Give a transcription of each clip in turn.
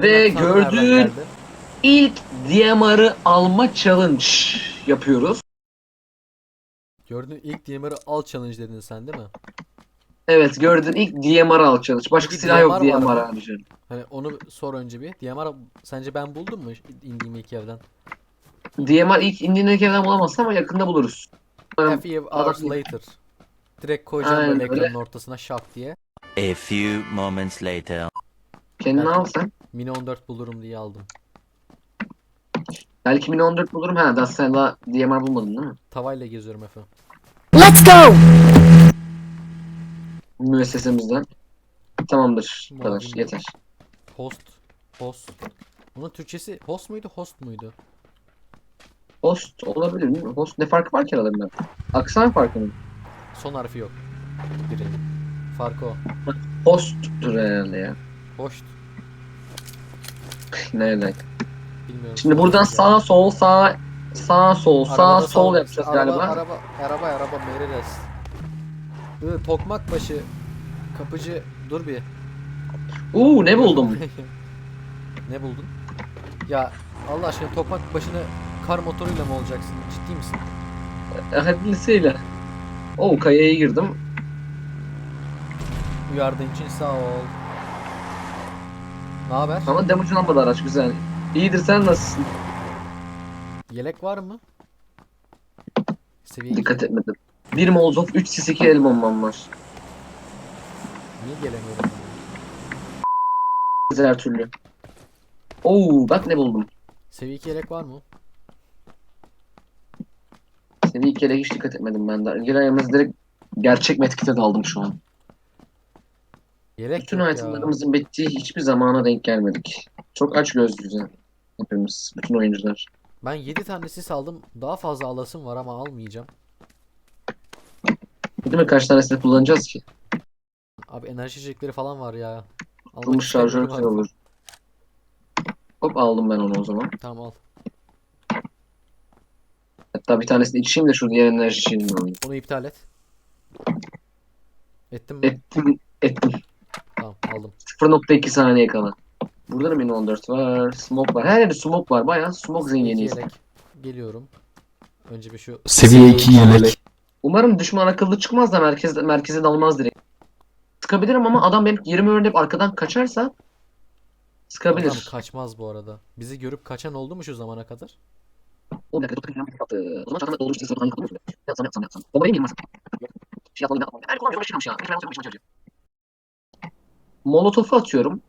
Ve gördüğün ilk DMR'ı alma challenge yapıyoruz. Gördüğün ilk DMR'ı al challenge dedin sen değil mi? Evet gördüğün ilk DMR al challenge. Başka Peki silah yok DMR var DMR mı? harici. Hani onu sor önce bir. DMR sence ben buldum mu indiğim ilk evden? DMR ilk indiğindeki evden bulamazsın ama yakında buluruz. A few hours adam- later. Direkt koyacağım Aynen böyle öyle. ekranın ortasına şak diye. A few moments later. Kendini al sen. Mini 14 bulurum diye aldım. Belki Mini 14 bulurum. Ha daha DMR bulmadın değil mi? Tavayla geziyorum Efe. Let's go! Müessesemizden. Tamamdır. Bu kadar. Mavi. Yeter. Host. Host. Bunun Türkçesi host muydu host muydu? Host olabilir mi? Host ne farkı var ki aralarında? Aksan farkı mı? Son harfi yok. Birinin. Farkı o. Host'tur herhalde ya. Host. Nereden? Bilmiyorum. Şimdi buradan sağ sol sağ sağ sol sağ Arabada sol yapacağız araba, galiba. Araba, araba, araba, Mercedes. Iı, tokmak başı. Kapıcı, dur bir. Uuu ne buldum? ne buldun? Ya Allah aşkına tokmak başını kar motoruyla mı olacaksın? Ciddi misin? Hadisiyle. Oo kayaya girdim. Uyardığın için sağ ol. Ne haber? Ama damage lamba araç güzel. İyidir sen nasılsın? Yelek var mı? Seviye Dikkat etmedim. 1 Molotov 3 sis 2 el bombam var. Niye gelemiyorum? Her türlü. Oo bak ne buldum. Seviye 2 yelek var mı? Seni ilk kere hiç dikkat etmedim ben de. Yalnız direkt gerçek metkite daldım şu an. Yelek Bütün yok ya. bittiği hiçbir zamana denk gelmedik. Çok aç gözlüyüz ya. Hepimiz, bütün oyuncular. Ben 7 tane sis aldım. Daha fazla alasım var ama almayacağım. Değil mi? Kaç tanesini kullanacağız ki? Abi enerji içecekleri falan var ya. Almak Atılmış şarjör istemiyorum güzel olur. Hop aldım ben onu o zaman. Tamam al. Hatta bir tanesini içeyim de şurada yer enerji içeyim. Onu iptal et. Ettim mi? Ettim, ettim. Tamam aldım. 0.2 saniye kala. Burada da mini 14 var. Smoke var. Her yerde smoke var. Bayağı smoke yelek. Geliyorum. Önce bir şu Seviye 2 yelek. Umarım düşman akıllı çıkmaz da merkez, merkeze dalmaz direkt. Sıkabilirim ama adam benim yerimi öğrenip arkadan kaçarsa adam sıkabilir. kaçmaz bu arada. Bizi görüp kaçan oldu mu şu zamana kadar? O dakika dur bakayım. Yaptı. O zaman doldurmuş sesini falan yapalım mı? Yapsam yapsam yapsam. Bombayı mı yiyeyim Şey yapalım. Her kullanmıyorum şey yapmış ya. Hiç ben yapmış yapmış Molotof'u atıyorum.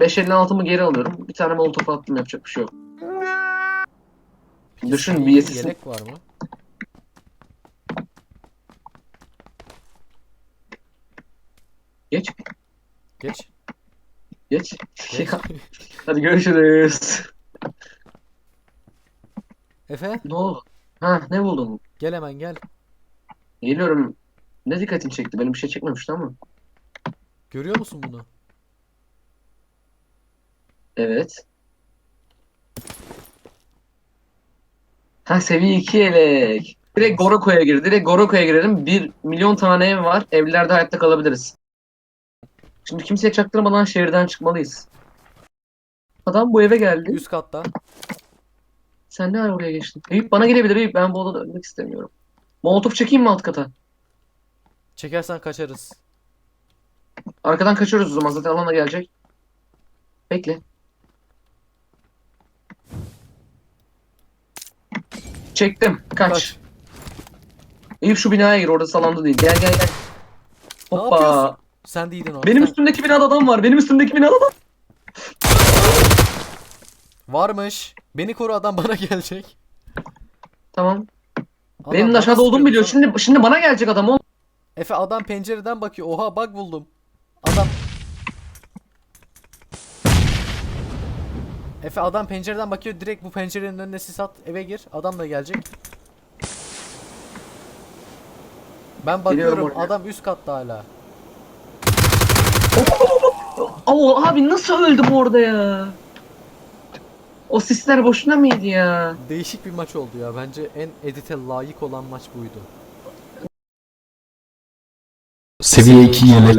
556'mı geri alıyorum. Bir tane molotof attım yapacak bir şey yok. Düşün bir iki yesisin. Yelek var mı? Geç. Geç. Geç. Geç. Hadi görüşürüz. Efe Ne oldu? Ha ne buldun? gel hemen gel. Geliyorum. Ne dikkatini çekti? Benim bir şey çekmemişti ama. Görüyor musun bunu? Evet. Ha seviye 2 elek. Direkt Goroko'ya gir. Direkt Goroko'ya girelim. 1 milyon tane ev var. Evlerde hayatta kalabiliriz. Şimdi kimseye çaktırmadan şehirden çıkmalıyız. Adam bu eve geldi. Üst katta. Sen ne ara oraya geçtin? Eyüp bana gelebilir Eyüp. Ben bu odada ölmek istemiyorum. Molotof çekeyim mi alt kata? Çekersen kaçarız. Arkadan kaçıyoruz o zaman. Zaten alan da gelecek. Bekle. Çektim. Kaç. Kaç. Eyüp şu binaya gir. Orada salonda değil. Gel gel gel. Ne Hoppa. yapıyorsun? Sen değildin o. Benim Sen- üstümdeki binada adam var. Benim üstümdeki binada adam. Varmış. Beni koru adam bana gelecek. Tamam. Adam Benim bana aşağıda olduğumu biliyor. Şimdi şimdi bana gelecek adam. oğlum. Efe adam pencereden bakıyor. Oha bug buldum. Adam Efe adam pencereden bakıyor. Direkt bu pencerenin önüne sis at. Eve gir. Adam da gelecek. Ben bakıyorum. oraya. Adam üst katta hala. Oo, abi nasıl öldüm orada ya? O sisler boşuna mıydı ya? Değişik bir maç oldu ya. Bence en edite layık olan maç buydu. Seviye 2 yelek.